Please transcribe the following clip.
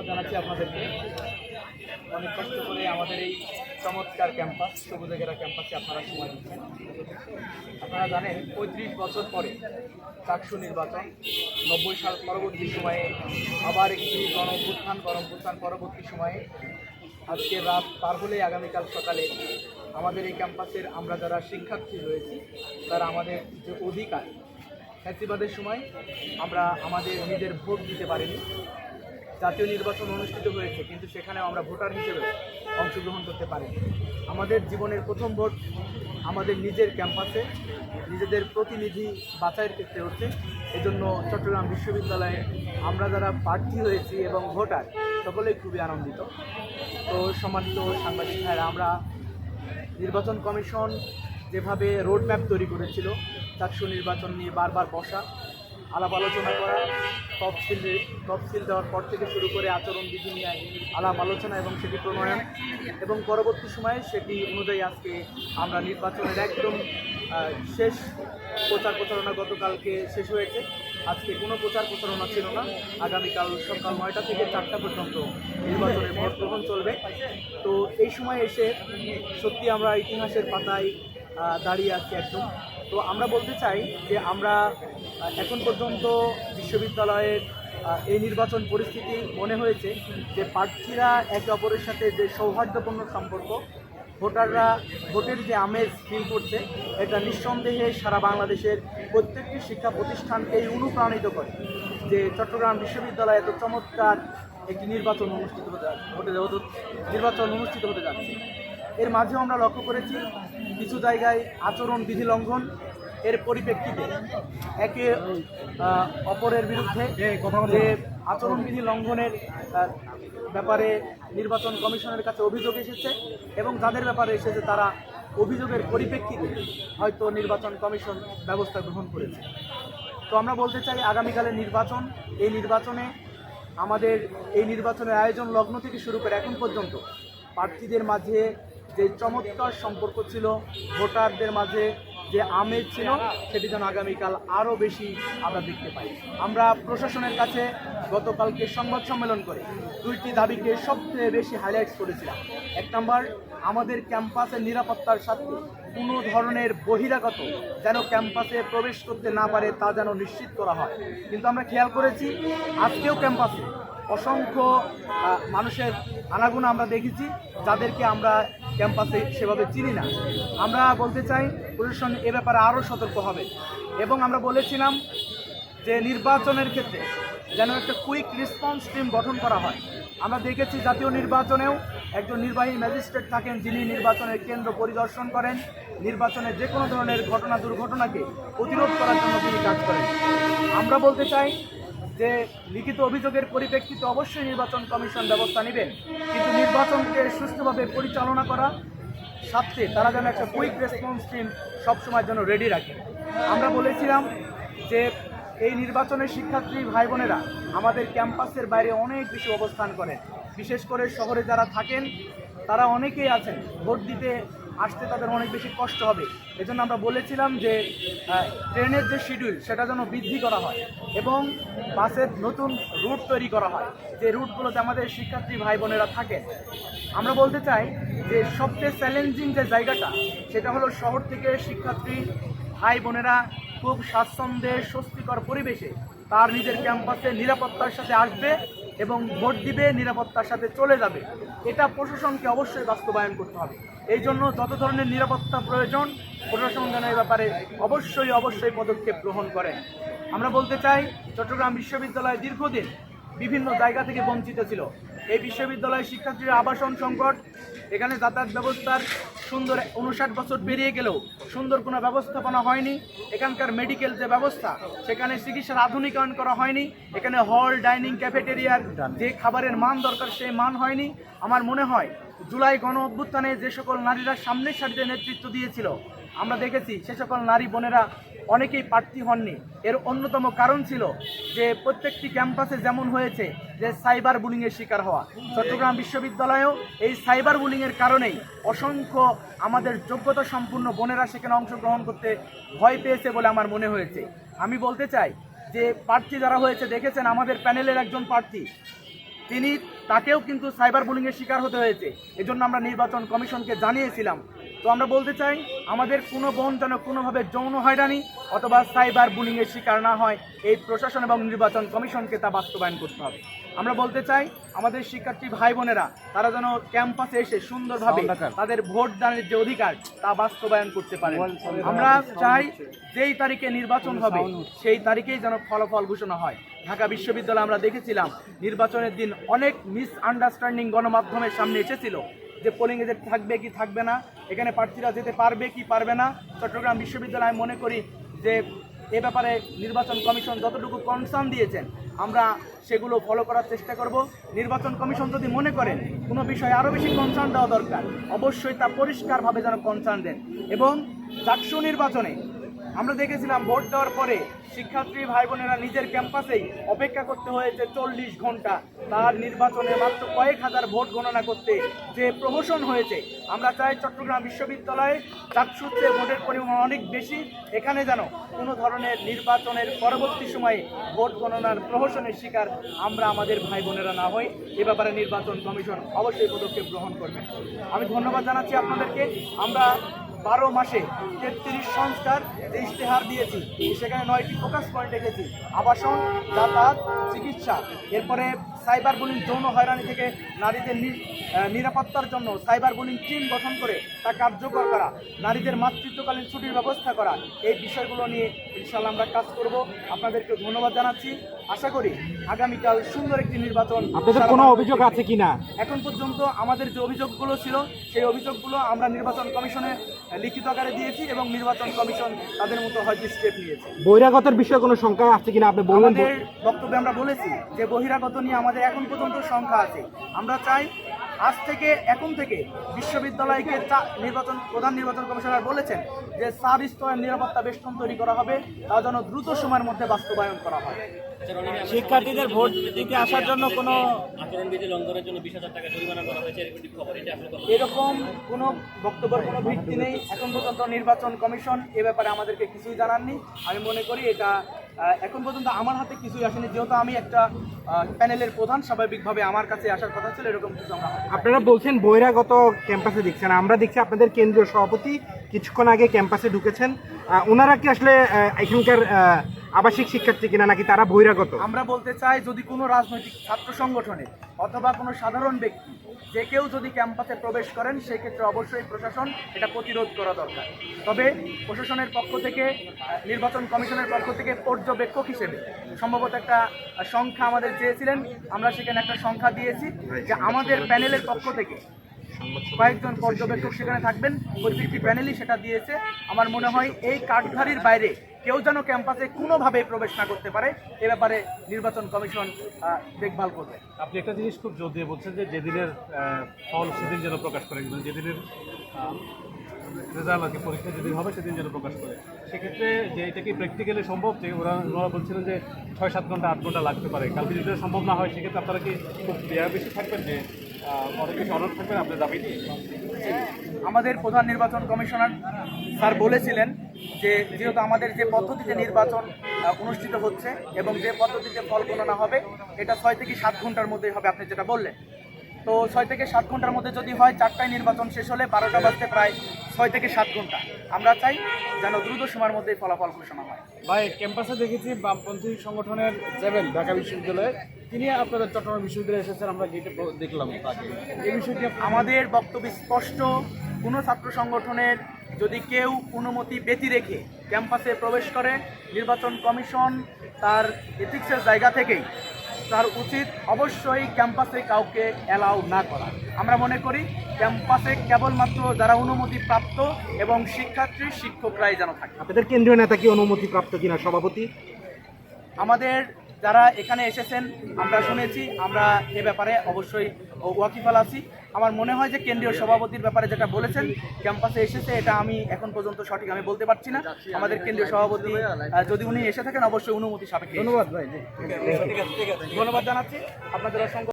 ধন্যবাদ জানাচ্ছি আপনাদেরকে। অনেক কষ্ট করে আমাদের এই চমৎকার ক্যাম্পাস, সবুজেগেরা ক্যাম্পাসে আপনারা সময় দিচ্ছেন। আপনারা জানেন, পঁয়ত্রিশ বছর পরে চাকসু নির্বাচন, নব্বই সাল পরবর্তী সময়ে আবার একটি গণ অভ্যুত্থান গণ অভ্যুত্থান পরবর্তী সময়ে আজকে রাত পার হলে আগামীকাল সকালে আমাদের এই ক্যাম্পাসের আমরা যারা শিক্ষার্থী রয়েছি, তারা আমাদের যে অধিকার, ফ্যাসিবাদের সময় আমরা আমাদের নিজের ভোট দিতে পারিনি। জাতীয় নির্বাচন অনুষ্ঠিত হয়েছে, কিন্তু সেখানেও আমরা ভোটার হিসেবে অংশগ্রহণ করতে পারিনি। আমাদের জীবনের প্রথম ভোট আমাদের নিজের ক্যাম্পাসে, নিজেদের প্রতিনিধি বাছাইয়ের ক্ষেত্রে হচ্ছে। এজন্য চট্টগ্রাম বিশ্ববিদ্যালয়ে আমরা যারা প্রার্থী হয়েছি এবং ভোটার, সকলেই খুবই আনন্দিত। তো সম্মানিত সাংবাদিক ভাইরা আমরা নির্বাচন কমিশন যেভাবে রোড ম্যাপ তৈরি করেছিল চারশো নির্বাচন নিয়ে বারবার বসা আলাপ আলোচনা করা, তফসিল তফসিল দেওয়ার পর থেকে শুরু করে আচরণবিধি নিয়ে আলাপ আলোচনা এবং সেটি প্রণয়ন এবং পরবর্তী সময়ে সেটি অনুযায়ী আজকে আমরা নির্বাচনের একদম শেষ প্রচার প্রচারণা গতকালকে শেষ হয়েছে। আজকে কোনো প্রচার প্রচারণা ছিল না। আগামীকাল সকাল নয়টা থেকে চারটা পর্যন্ত নির্বাচনের ভোট গ্রহণ চলবে। তো এই সময় এসে সত্যি আমরা ইতিহাসের পাতায় দাঁড়িয়ে আছি একদম। তো আমরা বলতে চাই যে আমরা এখন পর্যন্ত বিশ্ববিদ্যালয়ের এই নির্বাচন পরিস্থিতি মনে হয়েছে যে প্রার্থীরা একে অপরের সাথে যে সৌহার্দ্যপূর্ণ সম্পর্ক, ভোটাররা ভোটের যে আমেজ ফিল করছে, এটা নিঃসন্দেহে সারা বাংলাদেশের প্রত্যেকটি শিক্ষা প্রতিষ্ঠানকেই অনুপ্রাণিত করে যে চট্টগ্রাম বিশ্ববিদ্যালয়ে এত চমৎকার একটি নির্বাচন অনুষ্ঠিত হতে হতে নির্বাচন অনুষ্ঠিত হতে যাচ্ছে। এর মাঝেও আমরা লক্ষ্য করেছি, কিছু জায়গায় আচরণ বিধি লঙ্ঘন এর পরিপ্রেক্ষিতে একে অপরের বিরুদ্ধে যে আচরণবিধি লঙ্ঘনের ব্যাপারে নির্বাচন কমিশনের কাছে অভিযোগ এসেছে এবং যাদের ব্যাপারে এসেছে তারা অভিযোগের পরিপ্রেক্ষিতে হয়তো নির্বাচন কমিশন ব্যবস্থা গ্রহণ করেছে। তো আমরা বলতে চাই আগামীকালের নির্বাচন এই নির্বাচনে আমাদের এই নির্বাচনের আয়োজন লগ্ন থেকে শুরু করে এখন পর্যন্ত প্রার্থীদের মাঝে যে চমৎকার সম্পর্ক ছিল ভোটারদের মাঝে যে আমেজ ছিল, সেটি যেন আগামীকাল আরও বেশি আমরা দেখতে পাই। আমরা প্রশাসনের কাছে গতকালকে সংবাদ সম্মেলন করে দুইটি দাবিকে সবচেয়ে বেশি হাইলাইট করেছিলাম। এক নম্বর, আমাদের ক্যাম্পাসের নিরাপত্তার সাথে কোনো ধরনের বহিরাগত যেন ক্যাম্পাসে প্রবেশ করতে না পারে তা যেন নিশ্চিত করা হয়। কিন্তু আমরা খেয়াল করেছি, আজকেও ক্যাম্পাসে অসংখ্য মানুষের আনাগুনা আমরা দেখেছি, যাদেরকে আমরা ক্যাম্পাসে সেভাবে চিনি না। আমরা বলতে চাই, প্রশাসন এ ব্যাপারে আরও সতর্ক হবে। এবং আমরা বলেছিলাম যে নির্বাচনের ক্ষেত্রে যেন একটা কুইক রেসপন্স টিম গঠন করা হয়। আমরা দেখেছি জাতীয় নির্বাচনেও একজন নির্বাহী ম্যাজিস্ট্রেট থাকেন যিনি নির্বাচনের কেন্দ্র পরিদর্শন করেন। নির্বাচনে যে কোনো ধরনের ঘটনা দুর্ঘটনাকে প্রতিরোধ করার জন্য তিনি কাজ করেন। আমরা বলতে চাই যে লিখিত অভিযোগের পরিপ্রেক্ষিতে অবশ্যই নির্বাচন কমিশন ব্যবস্থা নেবেন কিন্তু নির্বাচনকে সুষ্ঠুভাবে পরিচালনা করা সাথে তারা যেন একটা কুইক রেসপন্স টিম সবসময় যেন রেডি রাখে। আমরা বলেছিলাম যে এই নির্বাচনের শিক্ষার্থী ভাই বোনেরা আমাদের ক্যাম্পাসের বাইরে অনেক বেশি অবস্থান করেন। বিশেষ করে শহরে যারা থাকেন, তারা অনেকেই আছেন। ভোট দিতে আসতে তাদের অনেক বেশি কষ্ট হবে। এজন্য আমরা বলেছিলাম যে ট্রেনের যে শিডিউল সেটা যেন বৃদ্ধি করা হয় এবং বাসের নতুন রুট তৈরি করা হয়। যে রুটগুলোতে আমাদের শিক্ষার্থী ভাই বোনেরা থাকেন। আমরা বলতে চাই যে, সবচেয়ে চ্যালেঞ্জিং যে জায়গাটা, সেটা হলো শহর থেকে শিক্ষার্থী ভাই বোনেরা খুব স্বাচ্ছন্দ্যে স্বস্তিকর পরিবেশে তার নিজের ক্যাম্পাসে নিরাপত্তার সাথে আসবে এবং ভোট দিবে, নিরাপত্তার সাথে চলে যাবে। এটা প্রশাসনকে অবশ্যই বাস্তবায়ন করতে হবে। এই জন্য যত ধরনের নিরাপত্তা প্রয়োজন, প্রশাসন যেন ব্যাপারে অবশ্যই অবশ্যই পদক্ষেপ গ্রহণ করেন আমরা বলতে চাই, চট্টগ্রাম বিশ্ববিদ্যালয় দীর্ঘদিন বিভিন্ন জায়গা থেকে বঞ্চিত ছিল। এই বিশ্ববিদ্যালয়ের শিক্ষার্থীরা আবাসন সংকট, এখানে যাতায়াত ব্যবস্থার সুন্দর উনষাট বছর পেরিয়ে গেলেও সুন্দর কোনো ব্যবস্থাপনা হয়নি। এখানকার মেডিকেল যে ব্যবস্থা, সেখানে চিকিৎসার আধুনিকায়ন করা হয়নি। এখানে হল ডাইনিং ক্যাফেটেরিয়ার যে খাবারের মান দরকার, সেই মান হয়নি। আমার মনে হয় জুলাই গণ অভ্যুত্থানে যে সকল নারীরা সামনের সারিতে নেতৃত্ব দিয়েছিল, আমরা দেখেছি সে সকল নারী বোনেরা অনেকেই প্রার্থী হননি। এর অন্যতম কারণ ছিল যে প্রত্যেকটি ক্যাম্পাসে যেমন হয়েছে যে সাইবার বুলিংয়ের শিকার হওয়া। চট্টগ্রাম বিশ্ববিদ্যালয়েও এই সাইবার বুলিংয়ের কারণেই অসংখ্য আমাদের যোগ্যতা সম্পূর্ণ বোনেরা সেখানে অংশগ্রহণ করতে ভয় পেয়েছে বলে আমার মনে হয়েছে। আমি বলতে চাই যে প্রার্থী যারা হয়েছে, দেখেছেন আমাদের প্যানেলের একজন প্রার্থী। তিনি, তাকেও কিন্তু সাইবার বুলিংয়ের শিকার হতে হয়েছে। এজন্য আমরা নির্বাচন কমিশনকে জানিয়েছিলাম তো আমরা বলতে চাই আমাদের কোনো বোন যেন কোনোভাবে যৌন হয়রানি অথবা সাইবার বুলিংয়ের শিকার না হয় এই প্রশাসন এবং নির্বাচন কমিশনকে তা বাস্তবায়ন করতে হবে। আমরা বলতে চাই আমাদের শিক্ষার্থী ভাই বোনেরা তারা যেন ক্যাম্পাসে এসে সুন্দরভাবে তাদের ভোট দানের যে অধিকার তা বাস্তবায়ন করতে পারে আমরা চাই যেই তারিখে নির্বাচন হবে সেই তারিখেই যেন ফলাফল ঘোষণা হয়। ঢাকা বিশ্ববিদ্যালয়ে আমরা দেখেছিলাম নির্বাচনের দিন অনেক মিস আন্ডারস্ট্যান্ডিং গণমাধ্যমের সামনে এসেছিল। যে পোলিং এজেন্ট থাকবে কি থাকবে না, এখানে প্রার্থীরা যেতে পারবে কি পারবে না, চট্টগ্রাম বিশ্ববিদ্যালয় মনে করি যে এ ব্যাপারে নির্বাচন কমিশন যতটুকু কনসার্ন দিয়েছেন, আমরা সেগুলো ফলো করার চেষ্টা করব। নির্বাচন কমিশন যদি মনে করেন, কোনো বিষয়ে আরও বেশি কনসার্ন দেওয়া দরকার, অবশ্যই তা পরিষ্কারভাবে যেন কনসার্ন দেন। এবং চাকসু নির্বাচনে আমরা দেখেছিলাম ভোট দেওয়ার পরে শিক্ষার্থী ভাই বোনেরা নিজের ক্যাম্পাসেই অপেক্ষা করতে হয়েছে চল্লিশ ঘণ্টা। তার নির্বাচনে মাত্র কয়েক হাজার ভোট গণনা করতে যে প্রহসন হয়েছে, আমরা চাই চট্টগ্রাম বিশ্ববিদ্যালয়ে চাকসুতে ভোটের পরিমাণ অনেক বেশি। এখানে যেন কোনো ধরনের নির্বাচনের পরবর্তী সময়ে ভোট গণনার প্রহসনের শিকার আমরা আমাদের ভাই বোনেরা না হই, এ ব্যাপারে নির্বাচন কমিশন অবশ্যই পদক্ষেপ গ্রহণ করবে। আমি ধন্যবাদ জানাচ্ছি আপনাদেরকে। আমরা বারো মাসে তেত্রিশ সংস্কার যে ইশতেহার দিয়েছি সেখানে নয়টি ফোকাস পয়েন্ট রেখেছি। আবাসন যাতায়াত চিকিৎসা। এরপরে সাইবার বুলিং যৌন হয়রানি থেকে নারীদের নিরাপত্তার জন্য সাইবার বুলিং টিম গঠন করে তা কার্যকর করা নারীদের মাতৃত্বকালীন ছুটির ব্যবস্থা করা এই বিষয়গুলো নিয়ে ইনশাল্লাহ আমরা কাজ করব। আপনাদেরকে ধন্যবাদ জানাচ্ছি। আশা করি আগামীকাল সুন্দর একটি নির্বাচন আপনাদের কোনো অভিযোগ আছে কিনা? এখন পর্যন্ত আমাদের যে অভিযোগগুলো ছিল সেই অভিযোগগুলো আমরা নির্বাচন কমিশনে লিখিত আকারে দিয়েছি এবং নির্বাচন কমিশন তাদের মতো হয়তো স্টেপ নিয়েছে। বহিরাগতের বিষয়ে কোনো সংখ্যা আছে কিনা আপনি বললেন আমাদের বক্তব্যে আমরা বলেছি যে বহিরাগত নিয়ে আমাদের এখন পর্যন্ত সংখ্যা আছে। আমরা চাই আজ থেকে এখন থেকে বিশ্ববিদ্যালয়কে নির্বাচন প্রধান নির্বাচন কমিশনার বলেছেন যে চার স্তরের নিরাপত্তা বেষ্টন তৈরি করা হবে তা যেন দ্রুত সময়ের মধ্যে বাস্তবায়ন করা হয়। শিক্ষার্থীদের ভোট দিতে আসার জন্য কোনো আচরণবিধি লঙ্ঘনের জন্য বিশ হাজার টাকা জরিমানা করা হয়েছে এরকম একটি খবর এটা এরকম কোনো বক্তব্যের কোনো ভিত্তি নেই। এখন পর্যন্ত নির্বাচন কমিশন এ ব্যাপারে আমাদেরকে কিছুই জানাননি। আমি মনে করি এটা এখন পর্যন্ত আমার হাতে কিছুই আসেনি। যেহেতু আমি একটা প্যানেলের প্রধান স্বাভাবিকভাবে আমার কাছে আসার কথা ছিল এরকম কিছু আমরা আপনারা বলছেন বহিরাগত ক্যাম্পাসে দেখছেন। আমরা দেখছি আপনাদের কেন্দ্রীয় সভাপতি কিছুক্ষণ আগে ক্যাম্পাসে ঢুকেছেন। ওনারা কি আসলে এখানকার আবাসিক শিক্ষার্থী কিনা নাকি তারা বহিরাগত? আমরা বলতে চাই যদি কোনো রাজনৈতিক ছাত্র সংগঠনে অথবা কোনো সাধারণ ব্যক্তি যে কেউ যদি ক্যাম্পাসে প্রবেশ করেন সেক্ষেত্রে অবশ্যই প্রশাসন এটা প্রতিরোধ করা দরকার। তবে প্রশাসনের পক্ষ থেকে নির্বাচন কমিশনের পক্ষ থেকে পর্যবেক্ষক হিসেবে সম্ভবত একটা সংখ্যা আমাদের চেয়েছিলেন। আমরা সেখানে একটা সংখ্যা দিয়েছি যে আমাদের প্যানেলের পক্ষ থেকে কয়েকজন পর্যবেক্ষক সেখানে থাকবেন। প্রত্যেকটি প্যানেলই সেটা দিয়েছে। আমার মনে হয় এই কাঠধারির বাইরে কেউ যেন ক্যাম্পাসে কোনোভাবে প্রবেশ না করতে পারে, এ ব্যাপারে নির্বাচন কমিশন দেখভাল করবে। আপনি একটা জিনিস খুব জোর দিয়ে বলছেন যে যেদিনের ফল সেদিন যেন প্রকাশ করে যেদিনের রেজাল্ট আর কি পরীক্ষা যেদিন হবে সেদিন যেন প্রকাশ করে। সেক্ষেত্রে যে এটা কি প্র্যাকটিক্যালি সম্ভব? যে ওরা ওনারা বলছিলেন যে ছয় সাত ঘণ্টা, আট ঘণ্টা লাগতে পারে। কালকে যদি সম্ভব না হয়, সেক্ষেত্রে আপনারা কি খুব বেশি থাকবেন যে আমাদের প্রধান নির্বাচন কমিশনার স্যার বলেছিলেন যে, যেহেতু আমাদের যে পদ্ধতিতে নির্বাচন অনুষ্ঠিত হচ্ছে এবং যে পদ্ধতিতে ফল গণনা হবে, এটা ছয় থেকে সাত ঘণ্টার মধ্যেই হবে, আপনি যেটা বললেন। তো ছয় থেকে সাত ঘণ্টার মধ্যে যদি হয়, চারটায় নির্বাচন শেষ হলে বারোটা বাজতে প্রায় ছয় থেকে সাত ঘণ্টা। আমরা চাই যেন দ্রুত সময়ের মধ্যেই ফলাফল ঘোষণা হয়। ভাই, ক্যাম্পাসে দেখেছি বামপন্থী সংগঠনের জেবেল ঢাকা বিশ্ববিদ্যালয়ে তিনি আপনাদের চট্টগ্রাম বিশ্ববিদ্যালয়ে এসেছেন আমরা গেটে দেখলাম তাকে। এই বিষয়টি আমাদের বক্তব্য স্পষ্ট। কোনো ছাত্র সংগঠনের যদি কেউ অনুমতি ব্যতি রেখে ক্যাম্পাসে প্রবেশ করে নির্বাচন কমিশন তার এথিক্সের জায়গা থেকেই তার উচিত অবশ্যই ক্যাম্পাসে কাউকে অ্যালাউ না করা। আমরা মনে করি ক্যাম্পাসে কেবলমাত্র যারা অনুমতি প্রাপ্ত এবং শিক্ষার্থী শিক্ষকরাই যেন থাকে। আপনাদের কেন্দ্রীয় নেতা কি অনুমতি প্রাপ্ত কিনা সভাপতি? আমাদের যারা এখানে এসেছেন আমরা শুনেছি আমরা এ ব্যাপারে অবশ্যই ওয়াকিফাল আছি। আমার মনে হয় যে কেন্দ্রীয় সভাপতির ব্যাপারে যেটা বলেছেন ক্যাম্পাসে এসেছে এটা আমি এখন পর্যন্ত সঠিক আমি বলতে পারছি না। আমাদের কেন্দ্রীয় সভাপতি যদি উনি এসে থাকেন অবশ্যই অনুমতি সাপেক্ষে ধন্যবাদ ভাই। ধন্যবাদ জানাচ্ছি। আপনাদের অসংখ্য